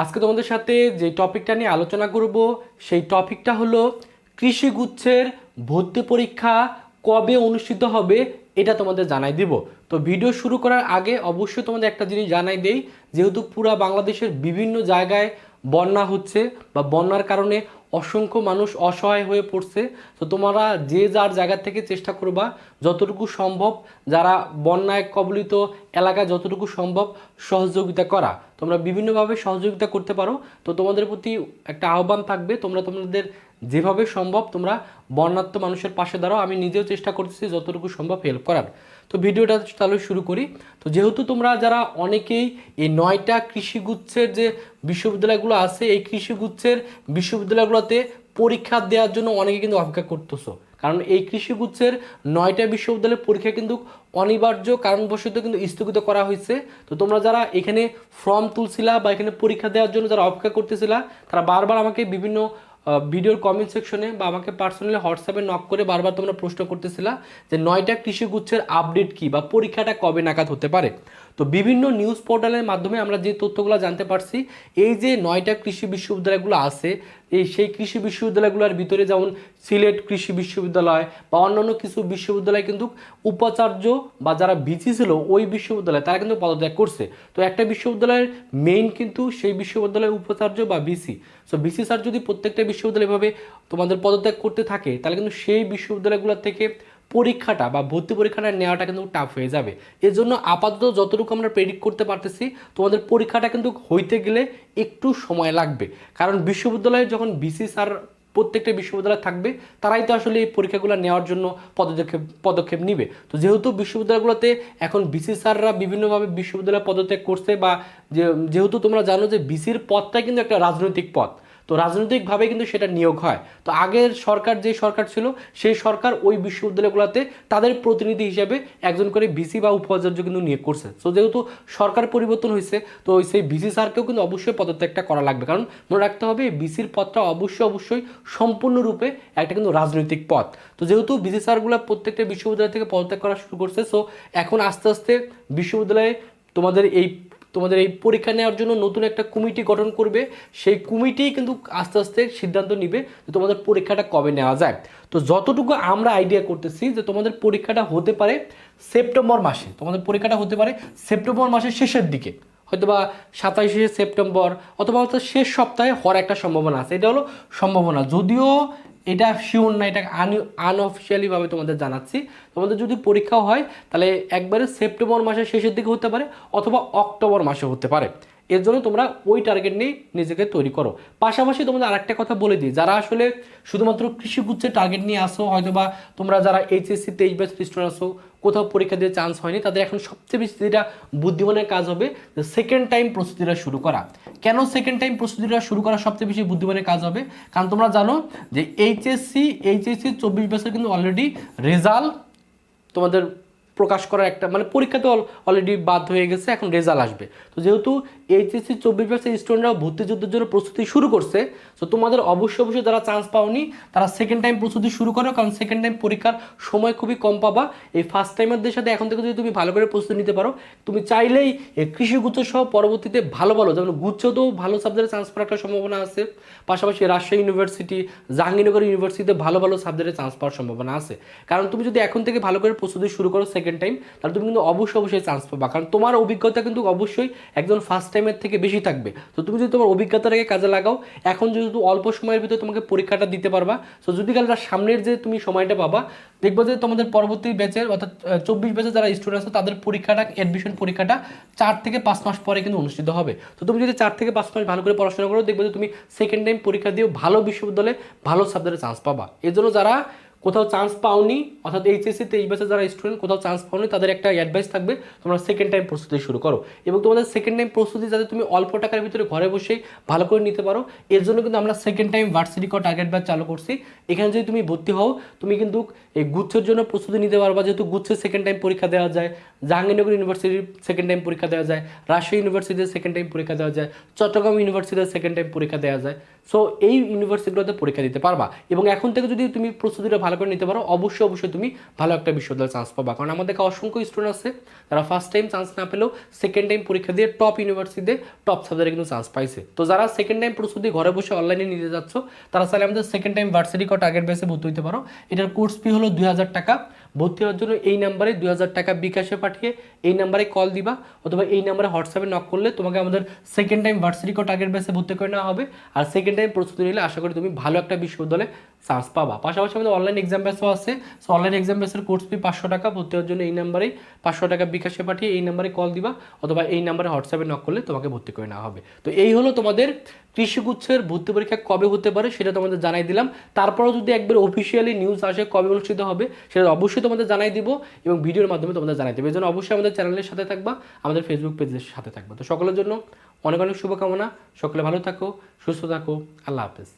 আজকে তোমাদের সাথে যে টপিকটা নিয়ে আলোচনা করব, সেই টপিকটা হলো কৃষি গুচ্ছের ভর্তি পরীক্ষা কবে অনুষ্ঠিত হবে এটা তোমাদের জানাই দিব। তো ভিডিও শুরু করার আগে অবশ্যই তোমাদের একটা জিনিস জানাই দেই, যেহেতু পুরা বাংলাদেশের বিভিন্ন জায়গায় বন্যা হচ্ছে বা বন্যার কারণে অসংখ্য মানুষ অসহায় হয়ে পড়ছে। তো তোমরা যে যার জায়গা থেকে চেষ্টা করবা, যতটুকু সম্ভব যারা বন্যায় কবলিত এলাকায় যতটুকু সম্ভব সহযোগিতা করা। তোমরা বিভিন্নভাবে সহযোগিতা করতে পারো। তো তোমাদের প্রতি একটা আহ্বান থাকবে, তোমরা তোমাদের যেভাবে সম্ভব তোমরা বন্যাত্ম মানুষের পাশে দাঁড়াও। আমি নিজেও চেষ্টা করতেছি যতটুকু সম্ভব হেল্প করার। তো ভিডিওটা তাহলে শুরু করি। তো যেহেতু তোমরা যারা অনেকেই এই নয়টা কৃষিগুচ্ছের যে বিশ্ববিদ্যালয়গুলো আছে, এই কৃষিগুচ্ছের বিশ্ববিদ্যালয়গুলোতে পরীক্ষা দেওয়ার জন্য অনেকে কিন্তু অপেক্ষা করতেছো। কারণ এই কৃষিগুচ্ছের নয়টা বিশ্ববিদ্যালয়ের পরীক্ষা কিন্তু অনিবার্য, কারণবশত কিন্তু স্থগিত করা হয়েছে। তো তোমরা যারা এখানে ফর্ম তুলছিলা বা এখানে পরীক্ষা দেওয়ার জন্য যারা অপেক্ষা করতেছিলা, তারা বারবার আমাকে বিভিন্ন ভিডিওর কমেন্ট সেকশনে বা আমাকে পার্সোনালি হোয়াটসঅ্যাপে নক করে বারবার তোমরা প্রশ্ন করতেছিলা যে নয়টা কৃষিগুচ্ছের আপডেট কি বা পরীক্ষাটা কবে নাগাদ হতে পারে? তো বিভিন্ন নিউজ পোর্টালের মাধ্যমে আমরা যে তথ্যগুলো জানতে পারছি, এই যে নয়টা কৃষি বিশ্ববিদ্যালয়গুলো আছে, এই সেই কৃষি বিশ্ববিদ্যালয়গুলোর ভিতরে যেমন সিলেট কৃষি বিশ্ববিদ্যালয় বা অন্যান্য কিছু বিশ্ববিদ্যালয় কিন্তু উপাচার্য বা যারা ভিসি ছিল, ওই বিশ্ববিদ্যালয় তারা কিন্তু পদত্যাগ করছে। তো একটা বিশ্ববিদ্যালয়ের মেইন কিন্তু সেই বিশ্ববিদ্যালয়ের উপাচার্য বা ভিসি। সো ভিসি স্যার যদি প্রত্যেকটা বিশ্ববিদ্যালয় এভাবে তোমাদের পদত্যাগ করতে থাকে, তাহলে কিন্তু সেই বিশ্ববিদ্যালয়গুলোর থেকে পরীক্ষাটা বা ভর্তি পরীক্ষাটা নেওয়াটা কিন্তু টাফ হয়ে যাবে। এর জন্য আপাতত যতটুকু আমরা প্রেডিক্ট করতে পারতেছি, তোমাদের পরীক্ষাটা কিন্তু হইতে গেলে একটু সময় লাগবে। কারণ বিশ্ববিদ্যালয়ে যখন বিসি স্যার প্রত্যেকটা বিশ্ববিদ্যালয় থাকবে, তারাই তো আসলে এই পরীক্ষাগুলো নেওয়ার জন্য পদক্ষেপ পদক্ষেপ নিবে। তো যেহেতু বিশ্ববিদ্যালয়গুলোতে এখন বিসি স্যাররা বিভিন্নভাবে বিশ্ববিদ্যালয় পদত্যাগ করছে বা যেহেতু তোমরা জানো যে বিসির পদটা কিন্তু একটা রাজনৈতিক পদ তো রাজনৈতিকভাবে কিন্তু সেটা নিয়োগ হয়। তো আগের সরকার যে সরকার ছিল, সেই সরকার ওই বিশ্ববিদ্যালয়গুলোতে তাদের প্রতিনিধি হিসেবে একজন করে ভিসি বা উপাচার্য কিন্তু নিয়োগ করছে। তো যেহেতু সরকার পরিবর্তন হয়েছে, তো সেই ভিসি স্যারকেও কিন্তু অবশ্যই পদত্যাগটা করা লাগবে। কারণ মনে রাখতে হবে, ভিসির পদটা অবশ্যই অবশ্যই সম্পূর্ণরূপে একটা কিন্তু রাজনৈতিক পদ। তো যেহেতু ভিসি স্যারগুলো প্রত্যেকটা বিশ্ববিদ্যালয় থেকে পদত্যাগ করা শুরু করছে সো এখন আস্তে আস্তে বিশ্ববিদ্যালয়ে তোমাদের এই তোমাদের এই পরীক্ষা নেওয়ার জন্য নতুন একটা কমিটি গঠন করবে। সেই কমিটি কিন্তু আস্তে আস্তে সিদ্ধান্ত নিবে যে তোমাদের পরীক্ষাটা কবে নেওয়া যায়। তো যতটুকু আমরা আইডিয়া করতেছি যে তোমাদের পরীক্ষাটা হতে পারে সেপ্টেম্বর মাসে। তোমাদের পরীক্ষাটা হতে পারে সেপ্টেম্বর মাসের শেষের দিকে। হয়তো বা সাতাইশে সেপ্টেম্বর অথবা হয়তো শেষ সপ্তাহে হওয়ার একটা সম্ভাবনা আছে। এটা হলো সম্ভাবনা। যদিও এটা শিওর না, এটা আন আনঅফিসিয়ালিভাবে তোমাদের জানাচ্ছি। তোমাদের যদি পরীক্ষাও হয়, তাহলে একবারে সেপ্টেম্বর মাসের শেষের দিকে হতে পারে, অথবা অক্টোবর মাসে হতে পারে। এর জন্য তোমরা ওই টার্গেট নিয়ে নিজেকে তৈরি করো। পাশাপাশি তোমাদের আরেকটা কথা বলে দিই, যারা আসলে শুধুমাত্র কৃষিগুচ্ছের টার্গেট নিয়ে আসো হয়তো বা তোমরা যারা এইচএসসি তেইশ ব্যাচ স্টুডেন্ট আসো কোথাও পরীক্ষা দিয়ে চান্স হয়নি, তাদের এখন সবচেয়ে বেশি যেটা বুদ্ধিমানের কাজ হবে সেকেন্ড টাইম প্রস্তুতিটা শুরু করা। কেন সেকেন্ড টাইম প্রস্তুতিটা শুরু করা সবচেয়ে বেশি বুদ্ধিমানের কাজ হবে? কারণ তোমরা জানো যে এইচএসসি এইচএসসি চব্বিশ ব্যাচের কিন্তু অলরেডি রেজাল্ট তোমাদের প্রকাশ করার একটা মানে পরীক্ষা তো অলরেডি বাদ হয়ে গেছে, এখন রেজাল্ট আসবে। তো যেহেতু এইচএসসি চব্বিশ বছর স্টুডেন্টরা ভর্তি যুদ্ধের জন্য প্রস্তুতি শুরু করছে। তো তোমাদের অবশ্যই অবশ্যই যারা চান্স পাওনি, তারা সেকেন্ড টাইম প্রস্তুতি শুরু করো, কারণ সেকেন্ড টাইম পরীক্ষার সময় খুবই কম পাবা। এই ফার্স্ট টাইমারদের সাথে এখন থেকে যদি তুমি ভালো করে প্রস্তুতি নিতে পারো, তুমি চাইলেই কৃষি গুচ্ছ সহ পরবর্তীতে ভালো ভালো, যেমন গুচ্ছতেও ভালো সাবজেক্টে চান্স পাওয়ার একটা সম্ভাবনা আছে। পাশাপাশি রাজশাহী ইউনিভার্সিটি জাহাঙ্গীরনগর ইউনিভার্সিটিতে ভালো ভালো সাবজেক্টে চান্স পাওয়ার সম্ভাবনা আছে। কারণ তুমি যদি এখন থেকে ভালো করে প্রস্তুতি শুরু করো সেকেন্ড টাইম তাহলে তুমি কিন্তু অবশ্যই অবশ্যই চান্স পাবা। কারণ তোমার অভিজ্ঞতা কিন্তু অবশ্যই একজন ফার্স্ট টাইমের থেকে বেশি থাকবে। তো তুমি যদি তোমার অভিজ্ঞতাটাকে কাজে লাগাও, এখন যেহেতু অল্প সময়ের ভিতরে তোমাকে পরীক্ষাটা দিতে পারবা তো যদি কাল সামনের যে তুমি সময়টা পাবা, দেখব যে তোমাদের পরবর্তী ব্যাচের অর্থাৎ চব্বিশ ব্যাচের যারা স্টুডেন্ট আছে, তাদের পরীক্ষাটা অ্যাডমিশন পরীক্ষাটা চার থেকে পাঁচ মাস পরে কিন্তু অনুষ্ঠিত হবে। তো তুমি যদি চার থেকে পাঁচ মাস ভালো করে পড়াশোনা করো, দেখবে যে তুমি সেকেন্ড টাইম পরীক্ষা দিয়েও ভালো বিশ্ববিদ্যালয়ে ভালো সাবজেক্টে চান্স পাবা। এর জন্য যারা কোথাও চান্স পাওনি, অর্থাৎ এইচএসসি তেইশ বছর যারা স্টুডেন্ট কোথাও চান্স পাওনি, তাদের একটা অ্যাডভাইস থাকবে, তোমরা সেকেন্ড টাইম প্রস্তুতি শুরু করো। এবং তোমাদের সেকেন্ড টাইম প্রস্তুতি যাতে তুমি অল্প টাকার ভিতরে ঘরে বসেই ভালো করে নিতে পারো, এর জন্য কিন্তু আমরা সেকেন্ড টাইম ভার্সিটি কর টার্গেট ব্যাচ চালু করছি। এখানে যদি তুমি ভর্তি হও, তুমি কিন্তু এই গুচ্ছের জন্য প্রস্তুতি নিতে পারবা যেহেতু গুচ্ছের সেকেন্ড টাইম পরীক্ষা দেওয়া যায়, জাহাঙ্গীরনগর ইউনিভার্সিটির সেকেন্ড টাইম পরীক্ষা দেওয়া যায়, রাজশাহী ইউনিভার্সিটির সেকেন্ড টাইম পরীক্ষা দেওয়া যায়, চট্টগ্রাম ইউনিভার্সিটির সেকেন্ড টাইম পরীক্ষা দেওয়া যায়। সো এই ইউনিভার্সিটিগুলোতে পরীক্ষা দিতে পারবা। এবং এখন থেকে যদি তুমি প্রস্তুতিটা ভালো করে নিতে পারো, অবশ্যই অবশ্যই তুমি ভালো একটা বিশ্ববিদ্যালয়ে চান্স পাবা। কারণ আমাদের অসংখ্য স্টুডেন্ট আছে, তারা ফার্স্ট টাইম চান্স না পেলেও সেকেন্ড টাইম পরীক্ষা দিয়ে টপ ইউনিভার্সিটিতে টপ সাবজেক্টে কিন্তু চান্স পাইছে। তো যারা সেকেন্ড টাইম প্রস্তুতি ঘরে বসে অনলাইনে নিতে যাচ্ছ, তারা চাইলে আমাদের সেকেন্ড টাইম ভার্সিটি কট আগের বেসে ভর্তি হতে পারো। এটার কোর্স ফি হলো দুই হাজার টাকা। ভর্তি হওয়ার জন্য এই নাম্বারে দুই হাজার টাকা বিকাশে পাঠিয়ে এই নাম্বারে কল দিবা। অথবা এই নাম্বারে হোয়াটসঅ্যাপে নক করলে তোমাকে আমাদের সেকেন্ড টাইম ভার্সিটি কট আগের বেসে ভর্তি করে নেওয়া হবে। আর সেকেন্ড টাইম প্রস্তুতি নিলে আশা করি তুমি ভালো একটা বিশ্ববিদ্যালয়ে চান্স পাবা। পাশাপাশি আমাদের অনলাইন এক্সাম বেসও আছে। সো অনলাইন এক্সাম বেসের কোর্স ফি পাঁচশো টাকা। ভর্তি হওয়ার জন্য এই নাম্বারেই পাঁচশো টাকা বিকাশে পাঠিয়ে এই নাম্বারে কল দিবা। অথবা এই নাম্বারে হোয়াটসঅ্যাপে নক করলে তোমাকে ভর্তি করে নেওয়া হবে। তো এই হলো তোমাদের কৃষিগুচ্ছের ভর্তি পরীক্ষা কবে হতে পারে সেটা তোমাদের জানাই দিলাম। তারপরেও যদি একবার অফিসিয়ালি নিউজ আসে কবে অনুষ্ঠিত হবে, সেটা অবশ্যই তোমাদের জানাই দিব এবং ভিডিওর মাধ্যমে তোমাদের জানাই দেবো। এই জন্য অবশ্যই আমাদের চ্যানেলের সাথে থাকবা, আমাদের ফেসবুক পেজের সাথে থাকবা। তো সকলের জন্য অনেক অনেক শুভকামনা। সকলে ভালো থাকো, সুস্থ থাকো। আল্লাহ হাফেজ।